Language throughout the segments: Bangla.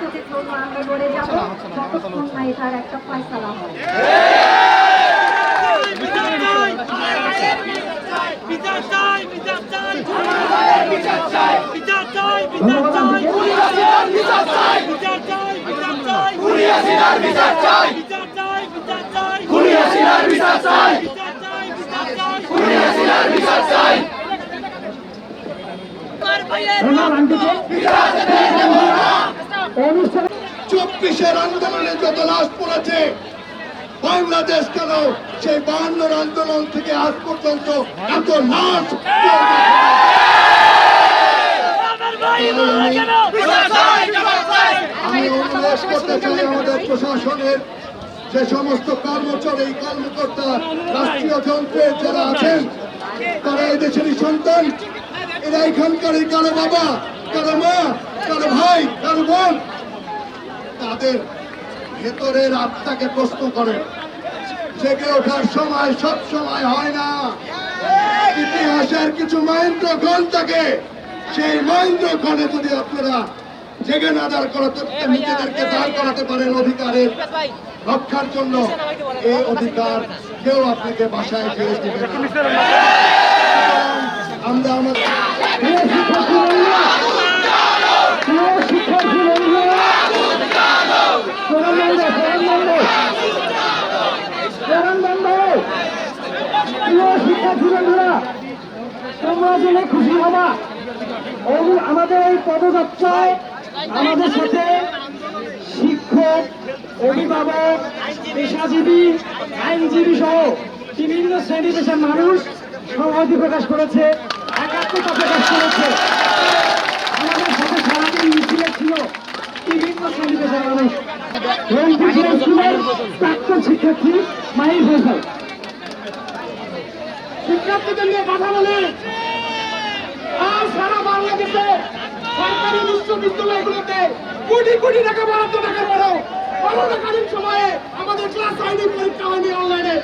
চোখে চলবো আমরা লড়ে যাব। যতক্ষণ না এটার একটা ফয়সালা হয়। বিচার চাই বিচার চাই। ছাব্বিশের আন্দোলনে যত লাশ পড়েছে, বাংলাদেশ কেন সেই বাহান্নর আন্দোলন থেকে আজ পর্যন্ত এত লাশ আমি অনুরোধ করতে চাই আমাদের প্রশাসনের যে সমস্ত কর্মচারী, কর্মকর্তা, রাষ্ট্রীয় যন্ত্রে যারা আছেন, তারা এদেশেরই সন্তান। এরা এখানকার কারও বাবা, কারও মা, কারও ভাই, কারও বোন। তাদের ভেতরের আত্মাকে প্রশ্ন করেন জেগে ওঠার সময় সব সময় হয় না। ইতিহাসের কিছু মহেন্দ্র গণ থাকে সেই মহেন্দ্র গণে যদি আপনারা জেগে না দাঁড় করাতে নিজেদেরকে দাঁড় করাতে পারেন অধিকারের রক্ষার জন্য এই অধিকার কেউ আপনাকে বাসায় ফিরে দিবে আমরা আমাদের তোমরা জেনে খুশি হবা। আমাদের এই পদযাত্রায় আমাদের সাথে শিক্ষক, অভিভাবক, পেশাজীবী, আইনজীবী সহ বিভিন্ন শ্রেণি পেশার মানুষ সংহতি প্রকাশ করেছে, একাত্মতা প্রকাশ করেছে। ছিল বিভিন্ন শিক্ষার্থী মাহির শিক্ষার্থীদের নিয়ে কথা বলে। আর সারা বাংলাদেশে সরকারি বিশ্ববিদ্যালয়গুলোতে কোটি কোটি টাকা বরাদ্দ টাকা বড় করোনাকালীন সময়ে আমাদের ক্লাস হয়নি পরীক্ষা হয়নি অনলাইনে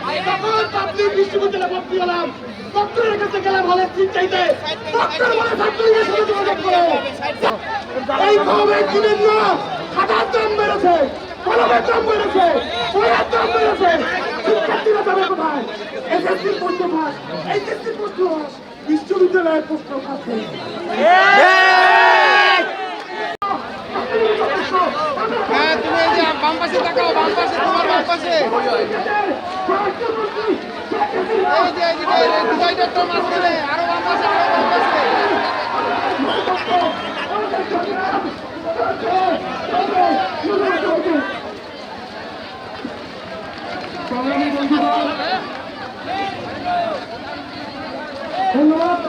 হয়েছে তখন পাবলিক বিশ্ববিদ্যালয়ে ভর্তি হলাম ডক্টরের কাছে গেলাম হলে সিট চাইতে। ডক্টর বলে ছাত্রীদের সাথে যোগাযোগ করো। এই কমের দিনের না খাতার দাম বেড়েছে কলমের দাম বেড়েছে বইয়ের দাম বেড়েছে শিক্ষার্থীরা যাবে কোথায় এসএসসির পড়তে পাস এইচএসসির পড়তে পাস বিশ্ববিদ্যালয়ের প্রশ্ন আছে। যে বাম পাশে তাকাও বাম পাশে। বন্ধুগণ ধন্যবাদ।